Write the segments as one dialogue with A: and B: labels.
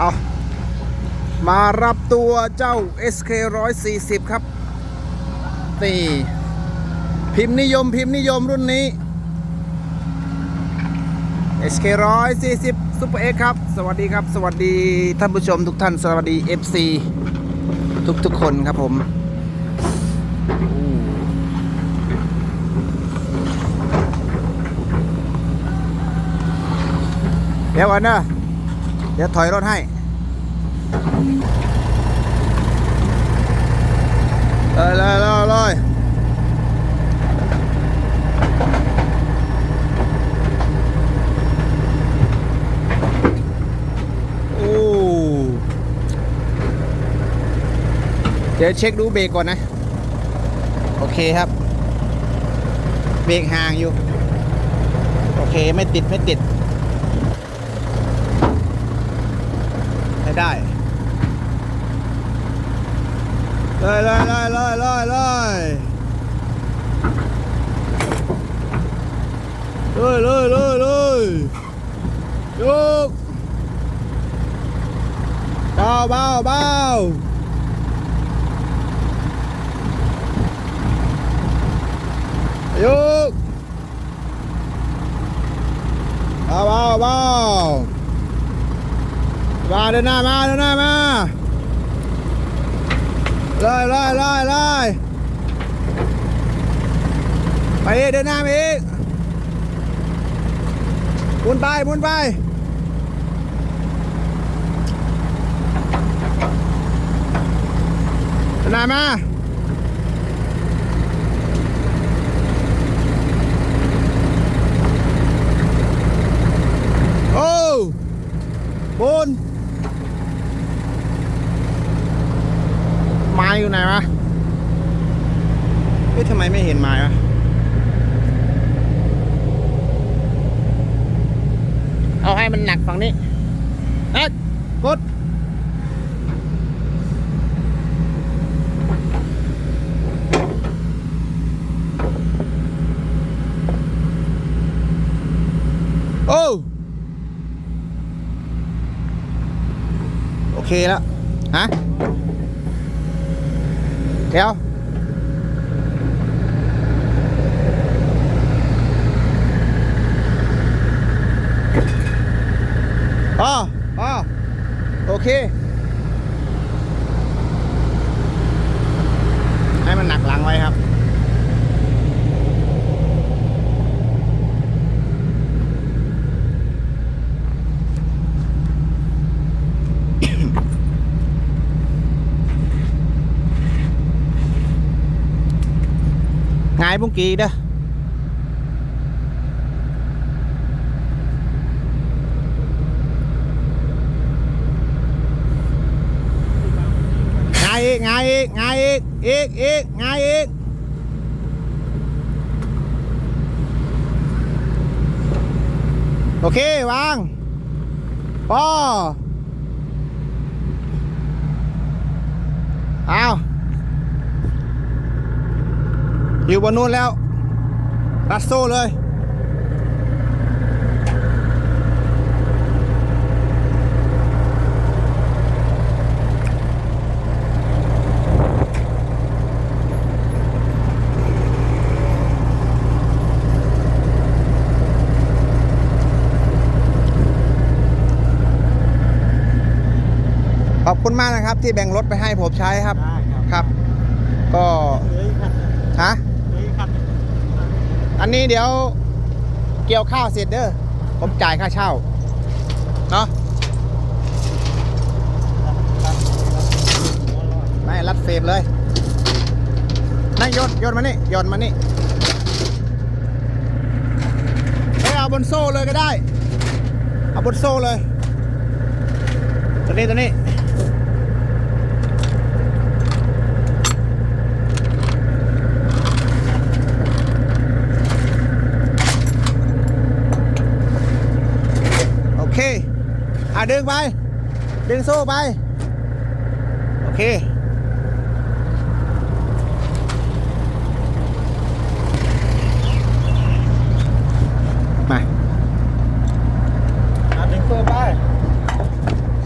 A: เอามารับตัวเจ้า SK 140 ครับ นี่ พิมพ์นิยมพิมพ์นิยมรุ่นนี้ SK 140 Super X ครับ สวัสดีครับ สวัสดีท่านผู้ชมทุกท่าน สวัสดี FC ทุกทุกคนครับผม เดี๋ยวก่อนนะ ดี๋ยวถอยรถให้ เลยเลยเลยเลยโอ้เดี๋ยวเช็คดูเบรกก่อนนะ โอเคครับ เบรกห่างอยู่ โอเคไม่ติดไม่ติด ให้ได้เลยเลยเลยเลยเลยเลยเลยเลยเลยเลยยกเบาเบาเบายกเบาเบาเบา มาเดินหน้ามาเดินหน้ามาเลยเลยเลยเลยไปเดินหน้าไปอีกมุนไปมุนไปเดินหน้ามาโอ้บน ไม้ อยู่ไหนวะเฮ้ยทำไมไม่เห็นไม้วะเอาให้มันหนักฝั่งนี้เอ๊ะกดโอ้โอเคแล้วฮะ เดี๋ยวอ๋ออ๋อโอเค ให้มันหนักหลังไว้ครับ hai bốn kia đó? Ngay yên ngay yên ngay yên yên ngay yên ok vâng oh. ao. อีกโอเควางพอเอาอยู่บนนู้นแล้ว รัดโซ่เลยขอบคุณมากนะครับที่แบ่งรถไปให้ผมใช้ครับ
B: ได้ครับ
A: ครับ ก็
B: เหลืออีกคัน
A: ฮะ
B: เหลืออีกคัน
A: อันนี้เดี๋ยวเกี่ยวข้าวเสร็จเด้อผมจ่ายค่าเช่าเนาะไม่รัดเฟรมเลยนั่งโยนโยนมานี่โยนมานี่เอ้ยเอาบนโซ่เลยก็ได้ เอาบนโซ่เลยตัวนี้ตัวนี้ โอเค อะ ดึงไป ดึงโซ่ไป โอเค มา
B: อะดึงตัวไป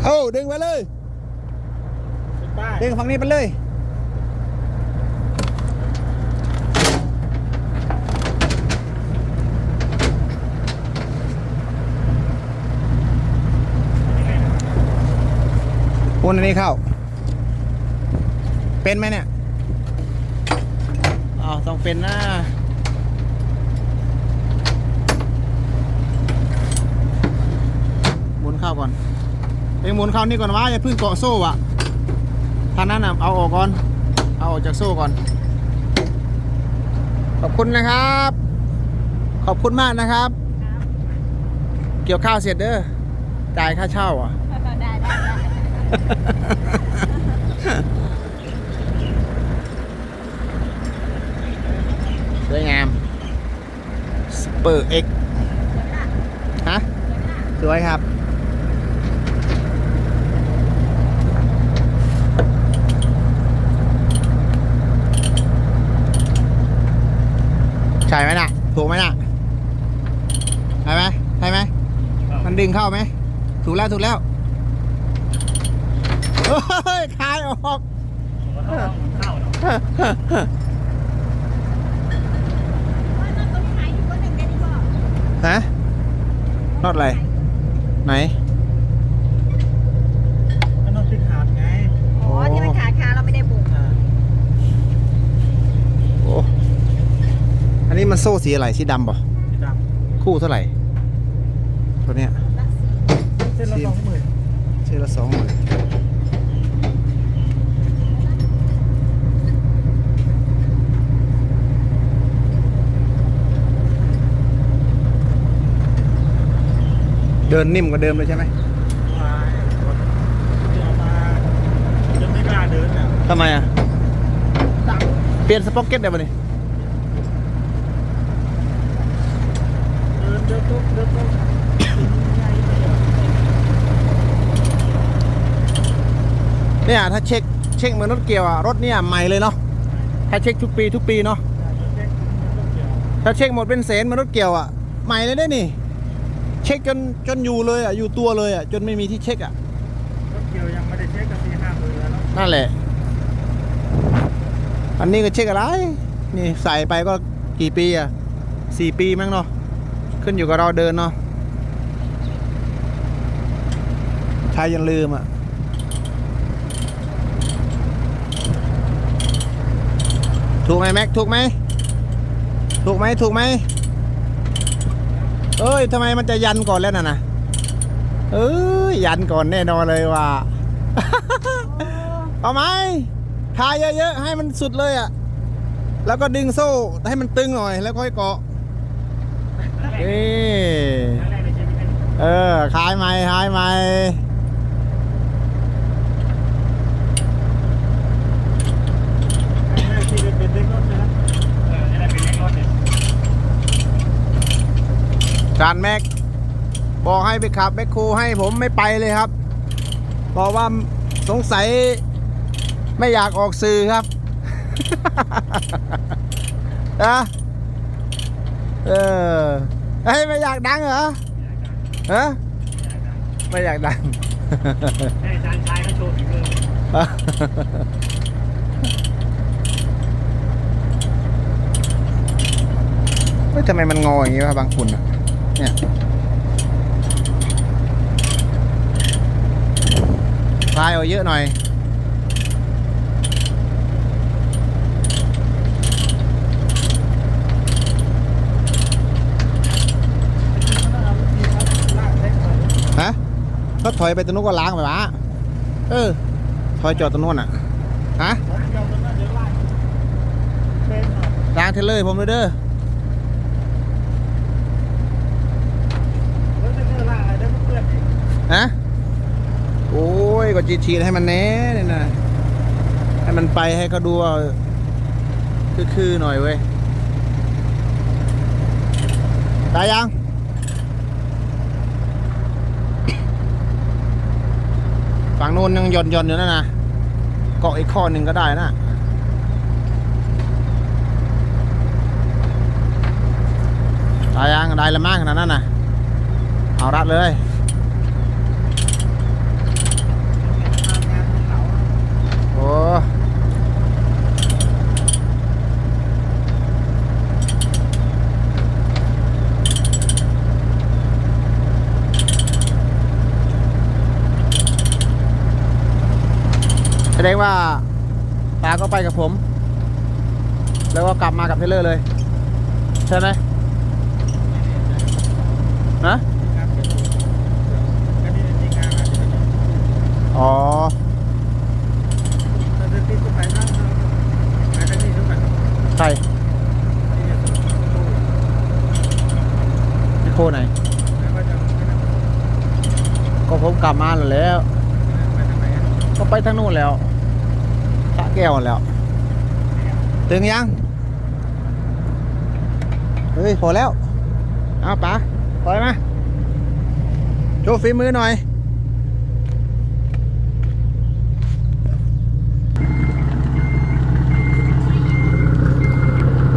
A: โอ้ดึงไปเลย
B: เป็นป้าย
A: ดึงฝั่งนี้ไปเลย ปูนอันนี้เข้า เป็นไหมเนี่ยอ๋อต้องเป็นนะหมุนเข้าก่อนเองหมุนเข้านี่ก่อนวะอย่าเพิ่งเกาะโซ่อะท่านั้นน่ะเอาออกก่อน เอาออกจากโซ่ก่อน ขอบคุณนะครับ ขอบคุณมากนะครับ เกี่ยวข้าวเสร็จเด้อจ่ายค่าเช่าอะ สวยงามสเปอร์เอ็กฮะ สวยครับใช่ไหมน่ะ ถูกไหมน่ะใช่ไหมใช่ไหมมันดึงเข้าไหม ถูกแล้ว ถูกแล้ว เฮ้ยคลายออก
B: เข้าเนาะ
C: ว่าน้องตัวนี้หายอยู่คนหนึ่งได้ดีกว่า
A: ฮะนอดอะไร ไหน
B: ก็นอนที่ขาดไง
C: อ๋อ ที่มันขาดคาเราไม่ได้บุก
A: โอ้อันนี้มันโซ่สีอะไร สีดำป่ะ
B: สีด
A: คู่เท่าไหร่ ตัวเนี้ย
C: ละสี่ำ
B: เส้นละสองหมื่น
A: เส้นละสองหมื่น เดินนิ่มกว่าเดิมเลยใช่ไหม
B: วายเดี๋ยวมาจนไม่กล้าเดินเนี่ย
A: ทำไมอะ
B: ตัง
A: เปลี่ยนสป็อกเก็ตได้ป่ะนี่
B: เดินเดินตุ๊บเดินตุ๊บ
A: เนี่ยถ้าเช็คเช็คเหมือนรถเกียวอะรถเนี่ยใหม่เลยเนาะถ้าเช็คทุกปีทุกปีเนาะถ้าเช็คหมดเป็นแสนเหมันรถเกี่ยวอะใหม่เลยได้นี่ เช็คจนจนอยู่เลยอะอยู่ตัวเลยอะจนไม่มีที่เช็คอะ
B: รถเกี่ยวยังไม่ได้เช็คกันสี่ห้าหมื่นแล้วเนาะ
A: นั่นแหละ อันนี้ก็เช็คอะไร นี่ใส่ไปก็กี่ปีอะสี่ปีมั้งเนาะขึ้นอยู่กับเราเดินเนาะชายยันลืมอะถูกไหมแม็กถูกไหมถูกไหมถูกไหม เอ้ยทำไมมันจะยันก่อนแล้วน่ะนะเอ้ยยันก่อนแน่นอนเลยว่ะเอาไหมทาเยอะๆให้มันสุดเลยอะ แล้วก็ดึงโซ่ให้มันตึงหน่อย แล้วค่อยเกาะเอ้ย
B: ครั้งแรกในชีวิตเป็น
A: เออคลายไหมคลายไหม
B: ครั้งแรกที่ได้เป็นเด็กรถใช่ไหมเออได้เป็นเด็กรถเนี่ย
A: จานแม็กบอกให้ไปขับแมคโครให้ผมไม่ไปเลยครับบอกว่าสงสัยไม่อยากออกสื่อครับนะเออเฮ้ยไม่อยากดังเหรอฮะไม่อยากดัง
B: ให้อาจารย์ชายเขาโชว์ฝีมือ
A: เฮ้ยทำไมมันงออย่างงี้วะบางคุณอะ เนี่ยคลายเอาเยอะหน่อย ฮะ ก็ถอยไปตรงนู้นก็ล้างไปวะเออ ถอยจอดตรงนู้นอะ ฮะ
B: ล้า
A: งเทเลอร์ผมเลยเด้อ
B: รถเทรลเลอร์ล่างอะไรได้เพื่อ นๆอีก
A: ฮะโอ้ยก็จีทีให้มันแน่เนี่ยนะให้มันไปให้เขาดูว่าคือๆหน่อยเว้ยได้ยังฝั่งนู้นยังหย่อนๆอยู่นั่นนะเกาะอีกข้อหนึ่งก็ได้นะได้ยังได้ละมากขนาดนั้นนะเอารัดเลย ดงว่าตาก็ไปกับผม แล้วก็กลับมากับเทเลอร์เลย ใช่ไหมฮะ
B: งานะ
A: อ๋อ
B: แต่เดือนที่ก็ไปนั่งงานกันนี่รู้กัน
A: ใช่
B: ที่จะตู้
A: ที่โคไหน
B: ก็
A: ผมกลับมาแล้ว ก็ไปทางนู้นแล้ว แก้วแล้ว ตึงยัง เฮ้ย พอแล้ว เอาป๋าปล่อยมา โชว์ฝีมือหน่อย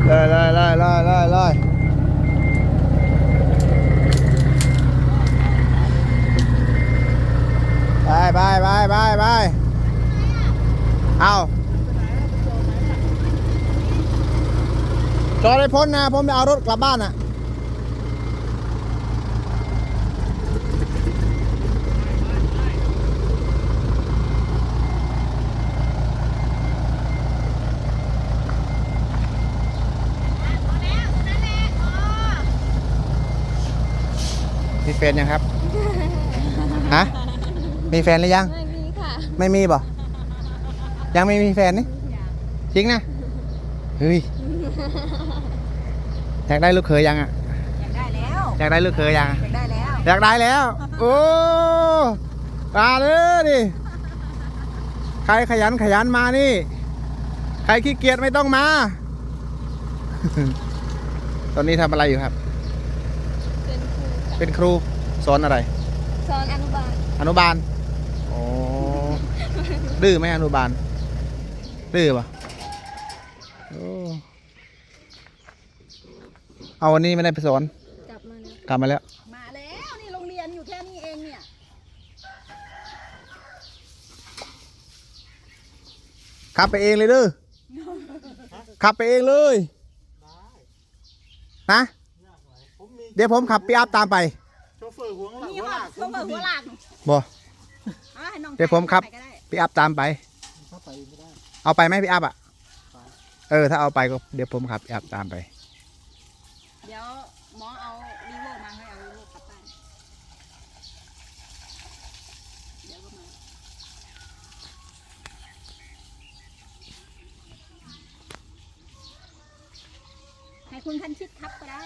A: เลยเลยเลยเลยเลยไปไปไปไปไปเอาจ อดให้พ้นนะผมจะเอารถกลับบ้านอะมีแฟนยังครับ ฮะ มีแฟนหรือยัง
C: ไม่มีค่ะ
A: ไม่มีบ่ยังไม่มีแฟนนี่จริงนะ เฮ้ย อยากได้ลูกเขยยังอะ
C: อยากได้แล้ว
A: อยากได้ลูกเขยยังอะ
C: อยากได้แล้ว
A: อยากได้แล้ว โอ้มาเลยดิ ใครขยันขยันมานี่ ใครขี้เกียจไม่ต้องมา ตอนนี้ทำอะไรอยู่ครับ
C: เป็นครูค่ะ
A: เป็นครูสอนอะไร
C: สอนอนุบาล
A: อนุบาล โอ้ ดื้อไหมอนุบาล ดื้อปะโอ้ เอาวันนี้ไม่ได้ไปสอน
C: กลับมาแล้ว
A: กลับมาแล้ว
C: มาแล้วนี่โรงเรียนอยู่แค่นี้เองเนี่ย
A: ขับไปเองเลยเด้อขับไปเองเลยนะ
B: ผมมี
A: เดี๋ยวผมขับปีอัพตามไป
B: โชเฟอร์หัวหลัง
C: นี่
B: หัวห
C: ว่า
B: ลัก
C: เขาเปิดหัวหลัก
A: บ่
C: เอาให้น้อง
A: เดี๋ยวผมขับ
C: ไปก็ได้
A: ปีอัพตามไป
B: เข้าไปไม่ได้
A: เอาไปไหมปีอัพอะ เออ ถ้าเอาไปก็เดี๋ยวผมขับปีอัพตามไป
C: เดี๋ยวหมอเอาลีโวมาให้เอาลีโวกลับบ้านเดี๋ยวก็มาให้คุณคันชิดครับก็ได้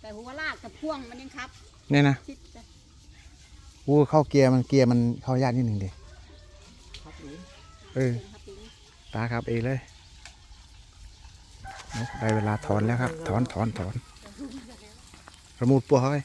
C: แต่หัวลากกับพ่วงมันยังครับ
A: เนี่ยนะ
C: ชิดจะ
A: อู้เข้าเกียร์มันเกียร์มันเข้ายากนิดหนึ่งดิ
B: ครับเอง
A: เออ
C: เป็นครับปีนี้
A: ตาครับเองเลย ได้เวลาถอนแล้วครับ ถอนถอนถอน ระมูดปัวเฮ้ย